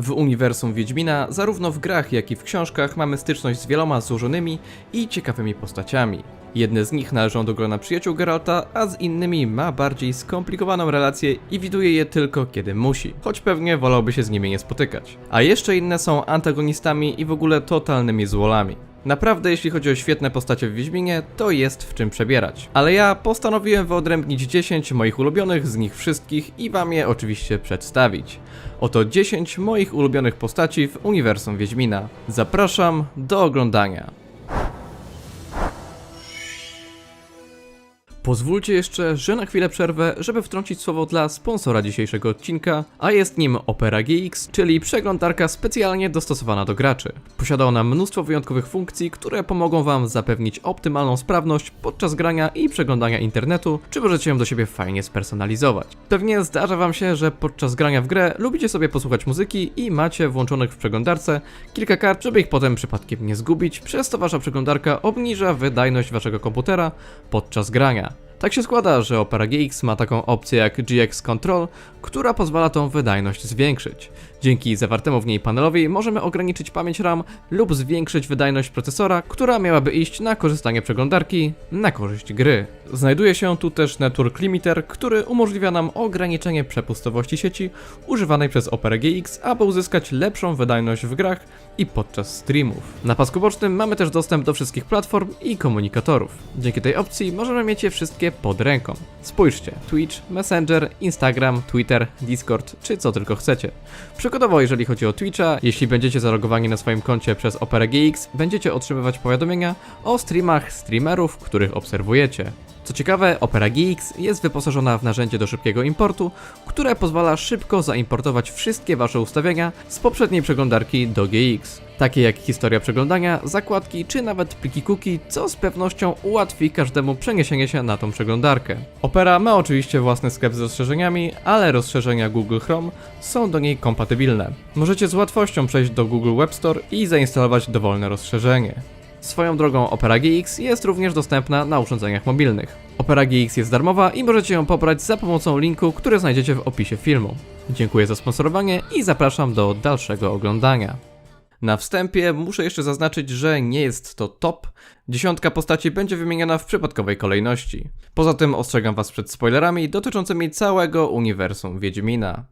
W uniwersum Wiedźmina, zarówno w grach, jak i w książkach, mamy styczność z wieloma złożonymi i ciekawymi postaciami. Jedne z nich należą do grona przyjaciół Geralta, a z innymi ma bardziej skomplikowaną relację i widuje je tylko kiedy musi, choć pewnie wolałby się z nimi nie spotykać. A jeszcze inne są antagonistami i w ogóle totalnymi złolami. Naprawdę, jeśli chodzi o świetne postacie w Wiedźminie, to jest w czym przebierać. Ale ja postanowiłem wyodrębnić 10 moich ulubionych z nich wszystkich i wam je oczywiście przedstawić. Oto 10 moich ulubionych postaci w uniwersum Wiedźmina. Zapraszam do oglądania. Pozwólcie jeszcze, że na chwilę przerwę, żeby wtrącić słowo dla sponsora dzisiejszego odcinka, a jest nim Opera GX, czyli przeglądarka specjalnie dostosowana do graczy. Posiada ona mnóstwo wyjątkowych funkcji, które pomogą Wam zapewnić optymalną sprawność podczas grania i przeglądania internetu, czy możecie ją do siebie fajnie spersonalizować. Pewnie zdarza Wam się, że podczas grania w grę lubicie sobie posłuchać muzyki i macie włączonych w przeglądarce kilka kart, żeby ich potem przypadkiem nie zgubić, przez to Wasza przeglądarka obniża wydajność Waszego komputera podczas grania. Tak się składa, że Opera GX ma taką opcję jak GX Control, która pozwala tą wydajność zwiększyć. Dzięki zawartemu w niej panelowi możemy ograniczyć pamięć RAM lub zwiększyć wydajność procesora, która miałaby iść na korzystanie przeglądarki na korzyść gry. Znajduje się tu też Network Limiter, który umożliwia nam ograniczenie przepustowości sieci używanej przez Opera GX, aby uzyskać lepszą wydajność w grach i podczas streamów. Na pasku bocznym mamy też dostęp do wszystkich platform i komunikatorów. Dzięki tej opcji możemy mieć je wszystkie pod ręką. Spójrzcie, Twitch, Messenger, Instagram, Twitter, Discord czy co tylko chcecie. Przykładowo, jeżeli chodzi o Twitcha, jeśli będziecie zalogowani na swoim koncie przez Opera GX, będziecie otrzymywać powiadomienia o streamach streamerów, których obserwujecie. Co ciekawe, Opera GX jest wyposażona w narzędzie do szybkiego importu, które pozwala szybko zaimportować wszystkie Wasze ustawienia z poprzedniej przeglądarki do GX. Takie jak historia przeglądania, zakładki czy nawet pliki cookie, co z pewnością ułatwi każdemu przeniesienie się na tą przeglądarkę. Opera ma oczywiście własny sklep z rozszerzeniami, ale rozszerzenia Google Chrome są do niej kompatybilne. Możecie z łatwością przejść do Google Web Store i zainstalować dowolne rozszerzenie. Swoją drogą Opera GX jest również dostępna na urządzeniach mobilnych. Opera GX jest darmowa i możecie ją pobrać za pomocą linku, który znajdziecie w opisie filmu. Dziękuję za sponsorowanie i zapraszam do dalszego oglądania. Na wstępie muszę jeszcze zaznaczyć, że nie jest to top. Dziesiątka postaci będzie wymieniona w przypadkowej kolejności. Poza tym ostrzegam Was przed spoilerami dotyczącymi całego uniwersum Wiedźmina.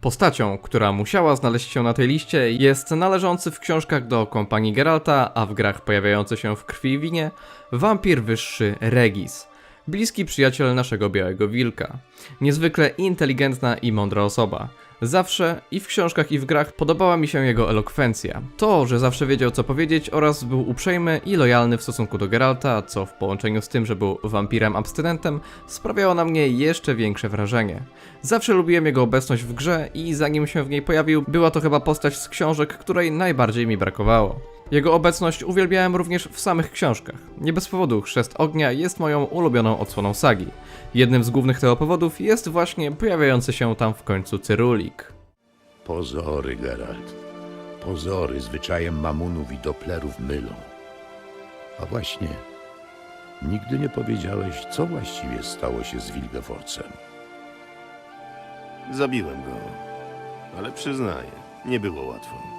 Postacią, która musiała znaleźć się na tej liście, jest należący w książkach do kompanii Geralta, a w grach pojawiający się w krwi i winie, wampir wyższy Regis. Bliski przyjaciel naszego białego wilka. Niezwykle inteligentna i mądra osoba. Zawsze i w książkach i w grach podobała mi się jego elokwencja. To, że zawsze wiedział co powiedzieć oraz był uprzejmy i lojalny w stosunku do Geralta, co w połączeniu z tym, że był wampirem abstynentem, sprawiało na mnie jeszcze większe wrażenie. Zawsze lubiłem jego obecność w grze i zanim się w niej pojawił, była to chyba postać z książek, której najbardziej mi brakowało. Jego obecność uwielbiałem również w samych książkach. Nie bez powodu Chrzest Ognia jest moją ulubioną odsłoną sagi. Jednym z głównych tego powodów jest właśnie pojawiający się tam w końcu Cyrulik. Pozory, Geralt. Pozory zwyczajem mamunów i doplerów mylą. A właśnie, nigdy nie powiedziałeś, co właściwie stało się z Wilgeforcem. Zabiłem go, ale przyznaję, nie było łatwo.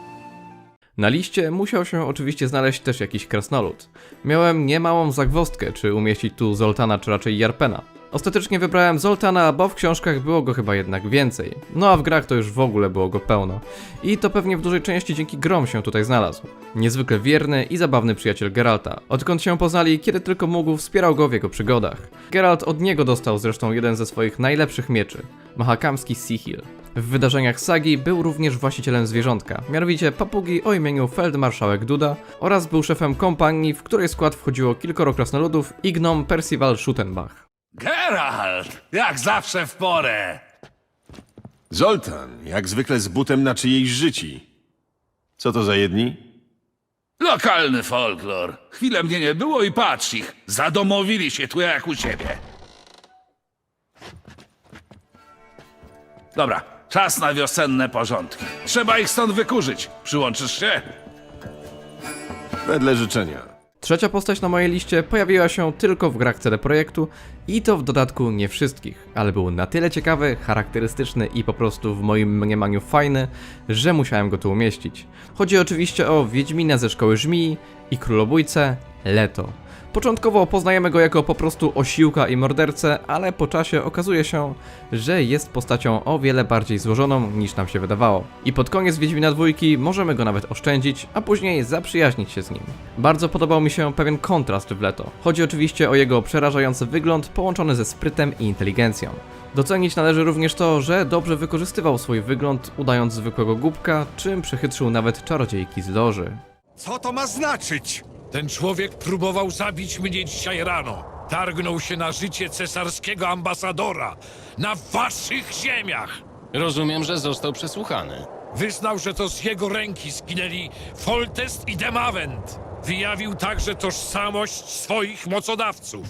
Na liście musiał się oczywiście znaleźć też jakiś krasnolud. Miałem niemałą zagwozdkę, czy umieścić tu Zoltana, czy raczej Jarpena. Ostatecznie wybrałem Zoltana, bo w książkach było go chyba jednak więcej. No a w grach to już w ogóle było go pełno. I to pewnie w dużej części dzięki grom się tutaj znalazł. Niezwykle wierny i zabawny przyjaciel Geralta. Odkąd się poznali, kiedy tylko mógł, wspierał go w jego przygodach. Geralt od niego dostał zresztą jeden ze swoich najlepszych mieczy. Mahakamski Sihil. W wydarzeniach sagi był również właścicielem zwierzątka, mianowicie papugi o imieniu Feldmarszałek Duda oraz był szefem kompanii, w której skład wchodziło kilkoro krasnoludów i gnom Percival Schuttenbach. Geralt! Jak zawsze w porę! Zoltan, jak zwykle z butem na czyjejś życi. Co to za jedni? Lokalny folklor. Chwilę mnie nie było i patrz ich. Zadomowili się tu jak u siebie. Dobra, czas na wiosenne porządki. Trzeba ich stąd wykurzyć. Przyłączysz się? Wedle życzenia. Trzecia postać na mojej liście pojawiła się tylko w grach CD Projektu i to w dodatku nie wszystkich, ale był na tyle ciekawy, charakterystyczny i po prostu w moim mniemaniu fajny, że musiałem go tu umieścić. Chodzi oczywiście o Wiedźmina ze Szkoły Żmii i Królobójcę Leto. Początkowo poznajemy go jako po prostu osiłka i mordercę, ale po czasie okazuje się, że jest postacią o wiele bardziej złożoną niż nam się wydawało. I pod koniec Wiedźmina dwójki możemy go nawet oszczędzić, a później zaprzyjaźnić się z nim. Bardzo podobał mi się pewien kontrast w Leto. Chodzi oczywiście o jego przerażający wygląd połączony ze sprytem i inteligencją. Docenić należy również to, że dobrze wykorzystywał swój wygląd, udając zwykłego głupka, czym przechytrzył nawet czarodziejki z loży. Co to ma znaczyć? Ten człowiek próbował zabić mnie dzisiaj rano. Targnął się na życie cesarskiego ambasadora na waszych ziemiach. Rozumiem, że został przesłuchany. Wyznał, że to z jego ręki zginęli Foltest i Demavent. Wyjawił także tożsamość swoich mocodawców.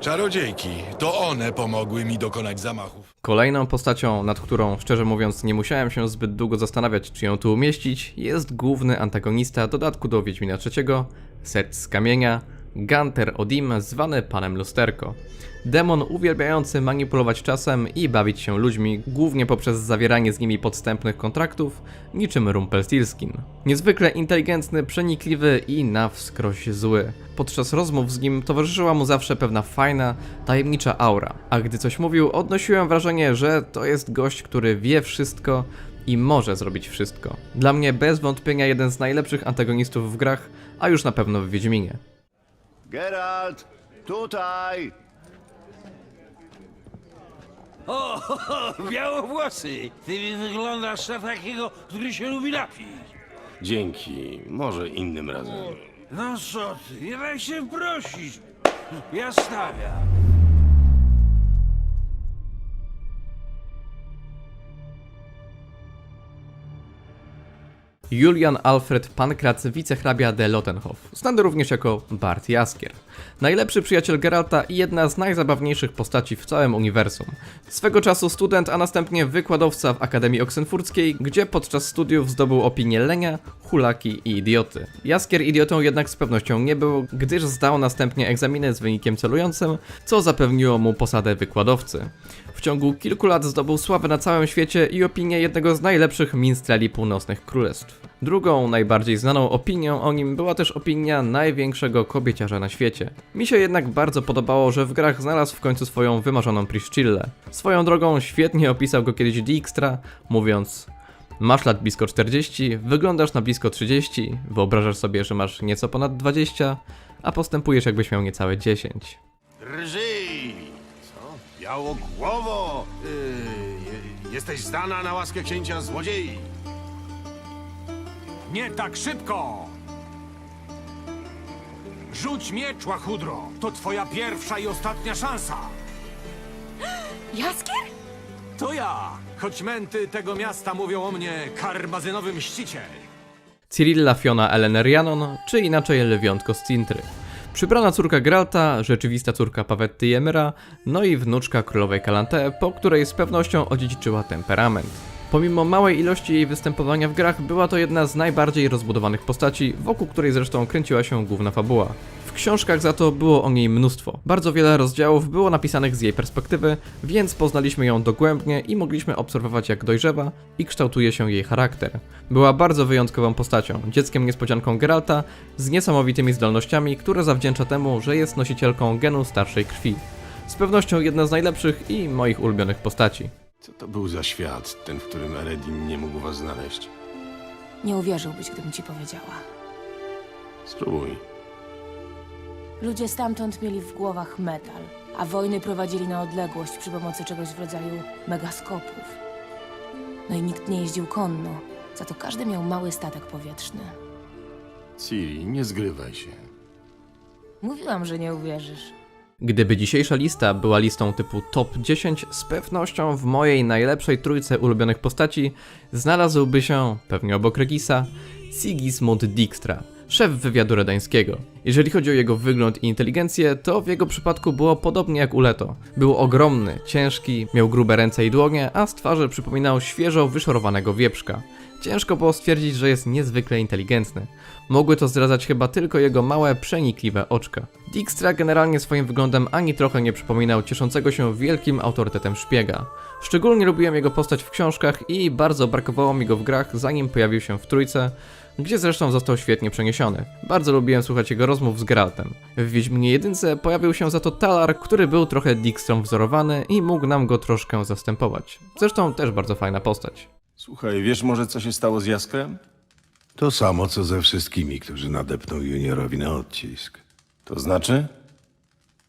Czarodziejki. To one pomogły mi dokonać zamachów. Kolejną postacią, nad którą szczerze mówiąc nie musiałem się zbyt długo zastanawiać, czy ją tu umieścić, jest główny antagonista dodatku do Wiedźmina III, Set z kamienia, Gunter Odim, zwany Panem Lusterko. Demon uwielbiający manipulować czasem i bawić się ludźmi, głównie poprzez zawieranie z nimi podstępnych kontraktów, niczym Rumpelstiltskin. Niezwykle inteligentny, przenikliwy i na wskroś zły. Podczas rozmów z nim towarzyszyła mu zawsze pewna fajna, tajemnicza aura, a gdy coś mówił, odnosiłem wrażenie, że to jest gość, który wie wszystko i może zrobić wszystko. Dla mnie bez wątpienia jeden z najlepszych antagonistów w grach, a już na pewno w Wiedźminie. Geralt, tutaj! Białowłosy! Ty wyglądasz na takiego, który się lubi napić. Dzięki. Może innym razem. No co ty, nie daj się prosić. Ja stawiam. Julian Alfred Pankrat, wicehrabia de Lotenhof, znany również jako Bart Jaskier. Najlepszy przyjaciel Geralta i jedna z najzabawniejszych postaci w całym uniwersum. Swego czasu student, a następnie wykładowca w Akademii Oksenfurckiej, gdzie podczas studiów zdobył opinię lenia, hulaki i idioty. Jaskier idiotą jednak z pewnością nie był, gdyż zdał następnie egzaminy z wynikiem celującym, co zapewniło mu posadę wykładowcy. W ciągu kilku lat zdobył sławę na całym świecie i opinię jednego z najlepszych minstreli północnych królestw. Drugą, najbardziej znaną opinią o nim była też opinia największego kobieciarza na świecie. Mi się jednak bardzo podobało, że w grach znalazł w końcu swoją wymarzoną Priscillę. Swoją drogą świetnie opisał go kiedyś Dijkstra, mówiąc Masz lat blisko 40, wyglądasz na blisko 30, wyobrażasz sobie, że masz nieco ponad 20, a postępujesz jakbyś miał niecałe 10. Rżyj! Co? Białogłowo! Yy, jesteś zdana na łaskę księcia złodziei. Nie tak szybko! Rzuć miecz, łachudro! To twoja pierwsza i ostatnia szansa! Jaskier? To ja! Choć męty tego miasta mówią o mnie karmazynowy mściciel. Cyrilla Fiona Rhiannon, czy inaczej Lwiątko z Cintry. Przybrana córka Gralta, rzeczywista córka Pawetty Jemera, no i wnuczka królowej Kalante, po której z pewnością odziedziczyła temperament. Pomimo małej ilości jej występowania w grach, była to jedna z najbardziej rozbudowanych postaci, wokół której zresztą kręciła się główna fabuła. W książkach za to było o niej mnóstwo. Bardzo wiele rozdziałów było napisanych z jej perspektywy, więc poznaliśmy ją dogłębnie i mogliśmy obserwować jak dojrzewa i kształtuje się jej charakter. Była bardzo wyjątkową postacią, dzieckiem niespodzianką Geralta z niesamowitymi zdolnościami, które zawdzięcza temu, że jest nosicielką genu starszej krwi. Z pewnością jedna z najlepszych i moich ulubionych postaci. Co to był za świat, ten, w którym Eredin nie mógł was znaleźć? Nie uwierzyłbyś, gdybym ci powiedziała. Spróbuj. Ludzie stamtąd mieli w głowach metal, a wojny prowadzili na odległość przy pomocy czegoś w rodzaju megaskopów. No i nikt nie jeździł konno, za to każdy miał mały statek powietrzny. Ciri, nie zgrywaj się. Mówiłam, że nie uwierzysz. Gdyby dzisiejsza lista była listą typu top 10, z pewnością w mojej najlepszej trójce ulubionych postaci znalazłby się, pewnie obok Regisa, Sigismund Dijkstra, szef wywiadu redańskiego. Jeżeli chodzi o jego wygląd i inteligencję, to w jego przypadku było podobnie jak u Leto. Był ogromny, ciężki, miał grube ręce i dłonie, a z twarzy przypominał świeżo wyszorowanego wieprzka. Ciężko było stwierdzić, że jest niezwykle inteligentny. Mogły to zdradzać chyba tylko jego małe, przenikliwe oczka. Dijkstra generalnie swoim wyglądem ani trochę nie przypominał cieszącego się wielkim autorytetem szpiega. Szczególnie lubiłem jego postać w książkach i bardzo brakowało mi go w grach, zanim pojawił się w trójce, gdzie zresztą został świetnie przeniesiony. Bardzo lubiłem słuchać jego rozmów z Geraltem. W Wiedźminie jedynce pojawił się za to Talar, który był trochę Dijkstrą wzorowany i mógł nam go troszkę zastępować. Zresztą też bardzo fajna postać. Słuchaj, wiesz może co się stało z Jaskrem? To samo, co ze wszystkimi, którzy nadepną juniorowi na odcisk. To znaczy?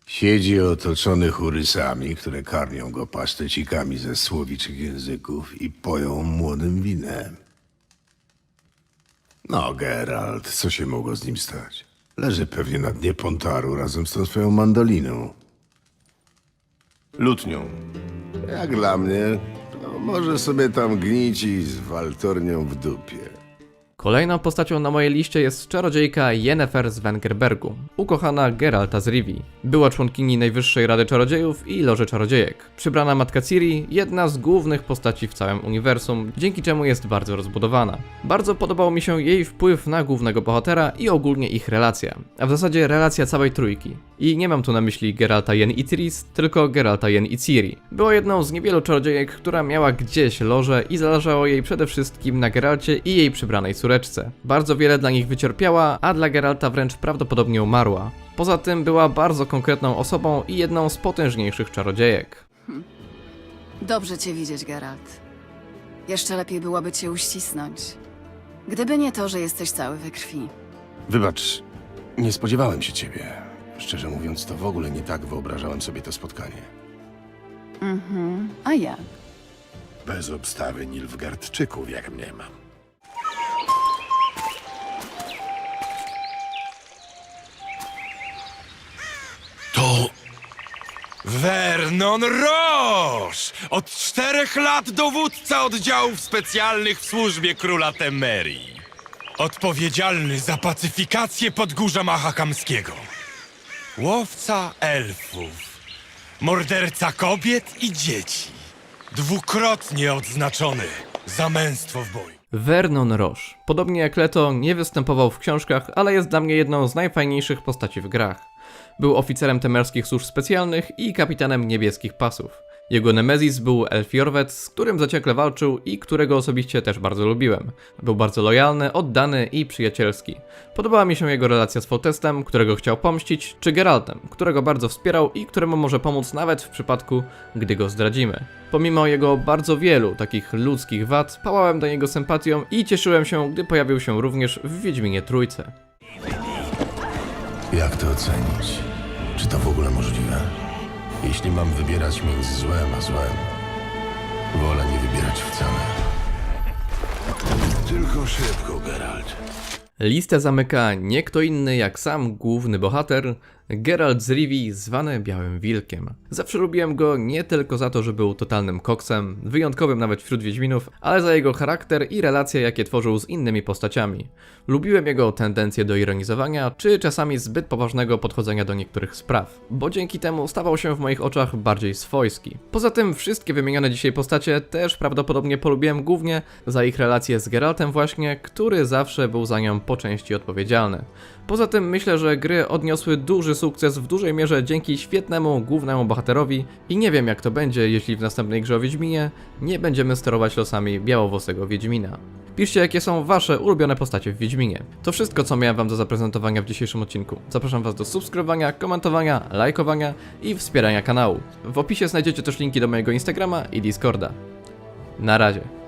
Siedzi otoczony churysami, które karmią go pasztecikami ze słowiczych języków i poją młodym winem. No, Geralt, co się mogło z nim stać? Leży pewnie na dnie Pontaru razem z tą swoją mandoliną. Lutnią. Jak dla mnie, to może sobie tam gnić i z waltornią w dupie. Kolejną postacią na mojej liście jest czarodziejka Yennefer z Wengerbergu, ukochana Geralta z Rivii. Była członkini Najwyższej Rady Czarodziejów i Loży Czarodziejek. Przybrana matka Ciri, jedna z głównych postaci w całym uniwersum, dzięki czemu jest bardzo rozbudowana. Bardzo podobał mi się jej wpływ na głównego bohatera i ogólnie ich relacja, a w zasadzie relacja całej trójki. I nie mam tu na myśli Geralta Yen i Triss, tylko Geralta Yen i Ciri. Była jedną z niewielu czarodziejek, która miała gdzieś loże i zależało jej przede wszystkim na Geralcie i jej przybranej córeczce. Bardzo wiele dla nich wycierpiała, a dla Geralta wręcz prawdopodobnie umarła. Poza tym była bardzo konkretną osobą i jedną z potężniejszych czarodziejek. Dobrze cię widzieć, Geralt. Jeszcze lepiej byłoby cię uścisnąć. Gdyby nie to, że jesteś cały we krwi. Wybacz, nie spodziewałem się ciebie. Szczerze mówiąc, to w ogóle nie tak wyobrażałem sobie to spotkanie. Mhm. A ja? Bez obstawy Nilfgardczyków, jak mnie mam. Vernon Roche! Od czterech lat dowódca oddziałów specjalnych w służbie króla Temerii. Odpowiedzialny za pacyfikację podgórza Mahakamskiego. Łowca elfów. Morderca kobiet i dzieci. Dwukrotnie odznaczony za męstwo w boju. Vernon Roche. Podobnie jak Leto, nie występował w książkach, ale jest dla mnie jedną z najfajniejszych postaci w grach. Był oficerem temerskich służb specjalnych i kapitanem niebieskich pasów. Jego nemezis był Elfiorwet, z którym zaciekle walczył i którego osobiście też bardzo lubiłem. Był bardzo lojalny, oddany i przyjacielski. Podobała mi się jego relacja z Foltestem, którego chciał pomścić, czy Geraltem, którego bardzo wspierał i któremu może pomóc nawet w przypadku, gdy go zdradzimy. Pomimo jego bardzo wielu takich ludzkich wad, pałałem do niego sympatią i cieszyłem się, gdy pojawił się również w Wiedźminie Trójce. Jak to ocenić? Czy to w ogóle możliwe? Jeśli mam wybierać między złem a złem, wolę nie wybierać wcale. Tylko szybko, Geralt. Listę zamyka nie kto inny jak sam główny bohater, Geralt z Rivii, zwany Białym Wilkiem. Zawsze lubiłem go nie tylko za to, że był totalnym koksem, wyjątkowym nawet wśród Wiedźminów, ale za jego charakter i relacje, jakie tworzył z innymi postaciami. Lubiłem jego tendencję do ironizowania, czy czasami zbyt poważnego podchodzenia do niektórych spraw, bo dzięki temu stawał się w moich oczach bardziej swojski. Poza tym wszystkie wymienione dzisiaj postacie też prawdopodobnie polubiłem głównie za ich relacje z Geraltem właśnie, który zawsze był za nią po części odpowiedzialny. Poza tym myślę, że gry odniosły duży sukces w dużej mierze dzięki świetnemu głównemu bohaterowi i nie wiem jak to będzie, jeśli w następnej grze o Wiedźminie nie będziemy sterować losami białowłosego Wiedźmina. Piszcie jakie są wasze ulubione postacie w Wiedźminie. To wszystko co miałem wam do zaprezentowania w dzisiejszym odcinku. Zapraszam was do subskrybowania, komentowania, lajkowania i wspierania kanału. W opisie znajdziecie też linki do mojego Instagrama i Discorda. Na razie.